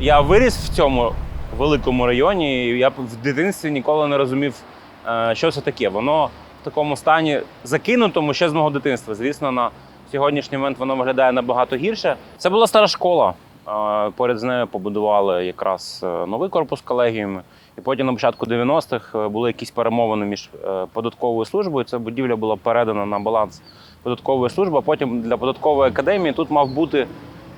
Я виріс в цьому великому районі, і я в дитинстві ніколи не розумів, е, що це таке. Воно в такому стані закинутому ще з мого дитинства. Звісно, на сьогоднішній момент воно виглядає набагато гірше. Це була стара школа. Е, Поряд з нею побудували якраз е, новий корпус колегіуми. І потім на початку 90-х е, були якісь перемовини між податковою службою. Ця будівля була передана на баланс податкової служби. А потім для податкової академії тут мав бути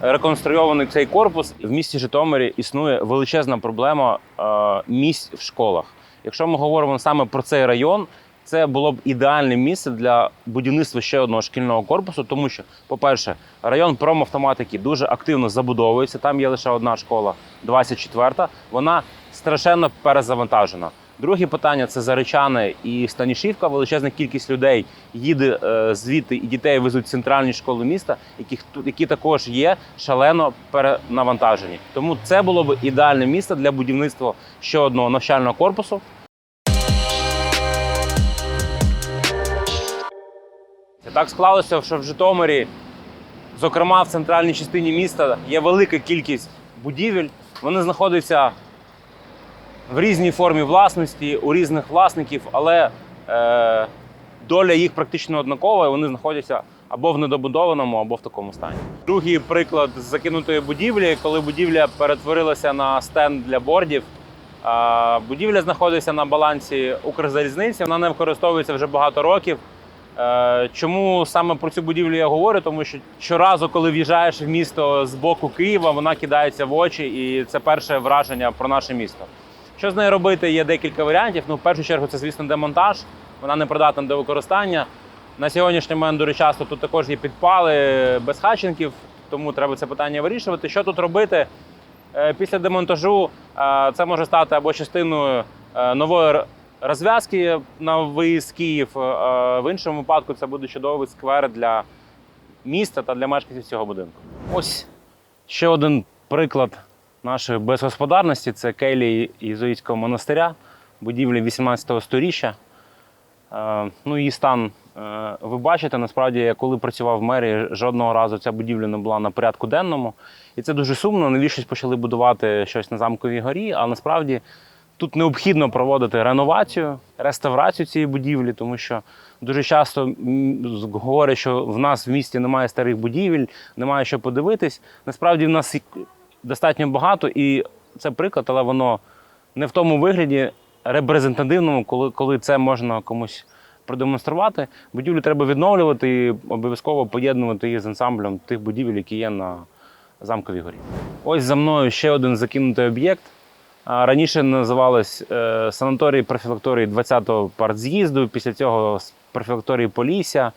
реконструйований цей корпус. В місті Житомирі існує величезна проблема е, місць в школах. Якщо ми говоримо саме про цей район, це було б ідеальне місце для будівництва ще одного шкільного корпусу, тому що, по-перше, район промавтоматики дуже активно забудовується. Там є лише одна школа, 24-та. Вона страшенно перезавантажена. Друге питання це Заречани і Станішівка. Величезна кількість людей їде е, звідти, і дітей везуть в центральні школи міста, тут які також є шалено перенавантажені. Тому це було б ідеальне місце для будівництва ще одного навчального корпусу. Так склалося, що в Житомирі, зокрема в центральній частині міста, є велика кількість будівель. Вони знаходяться в різній формі власності, у різних власників, але е, доля їх практично однакова, і вони знаходяться або в недобудованому, або в такому стані. Другий приклад з закинутої будівлі, коли будівля перетворилася на стенд для бордів. Е, будівля знаходиться на балансі Укрзалізниці, вона не використовується вже багато років. Е, Чому саме про цю будівлю я говорю? Тому що щоразу, коли в'їжджаєш в місто з боку Києва, вона кидається в очі, і це перше враження про наше місто. Що з нею робити? Є декілька варіантів. Ну, в першу чергу, це, звісно, демонтаж. Вона не придатна до використання. На сьогоднішній момент дуже часто тут також є підпали без хаченків, тому треба це питання вирішувати. Що тут робити? Е, Після демонтажу е, це може стати або частиною е, нової розв'язки на виїзд Київ. В іншому випадку це буде чудовий сквер для міста та для мешканців цього будинку. Ось ще один приклад нашої безгосподарності це келії Єзуїтського монастиря, будівлі 18 століття. Е, Ну, її стан е, ви бачите. Насправді, я коли працював в мерії, жодного разу ця будівля не була на порядку денному. І це дуже сумно. Навіщось почали будувати щось на замковій горі, а насправді тут необхідно проводити реновацію, реставрацію цієї будівлі, тому що дуже часто говорять, що в нас в місті немає старих будівель, немає що подивитись. Насправді в нас достатньо багато, і це приклад, але воно не в тому вигляді репрезентативному, коли, коли це можна комусь продемонструвати. Будівлю треба відновлювати і обов'язково поєднувати їх з ансамблем тих будівель, які є на замковій горі. Ось за мною ще один закинутий об'єкт. Раніше називалось е, санаторій профілакторії 20-го партз'їзду, після цього профілакторії Полісся.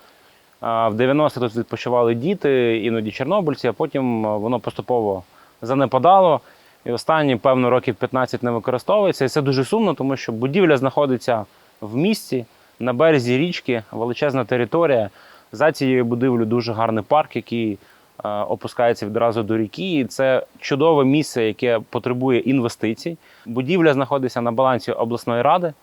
В 90-х тут відпочивали діти, іноді чорнобильці, а потім е, воно поступово занепадало. І останні, певно, років 15 не використовується. І це дуже сумно, тому що будівля знаходиться в місті, на березі річки, величезна територія. За цією будівлею дуже гарний парк, який е, опускається відразу до ріки. І це чудове місце, яке потребує інвестицій. Будівля знаходиться на балансі обласної ради.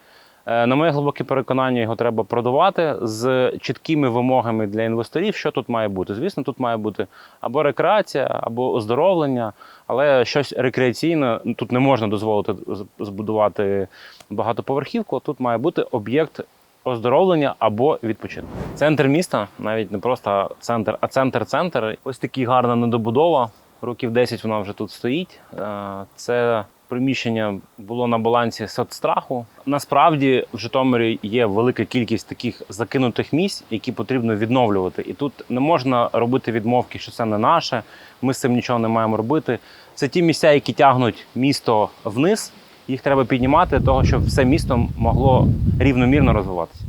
Е, На моє глибоке переконання, його треба продавати з чіткими вимогами для інвесторів, що тут має бути. Звісно, тут має бути або рекреація, або оздоровлення, але щось рекреаційне тут не можна дозволити збудувати багатоповерхівку. Тут має бути об'єкт оздоровлення або відпочинку. Центр міста, навіть не просто центр, а центр-центр. Ось такий гарна недобудова. Років 10 вона вже тут стоїть. Е, Це приміщення було на балансі соцстраху. Насправді в Житомирі є велика кількість таких закинутих місць, які потрібно відновлювати. І тут не можна робити відмовки, що це не наше. Ми з цим нічого не маємо робити. Це ті місця, які тягнуть місто вниз. Їх треба піднімати, того, щоб все місто могло рівномірно розвиватися.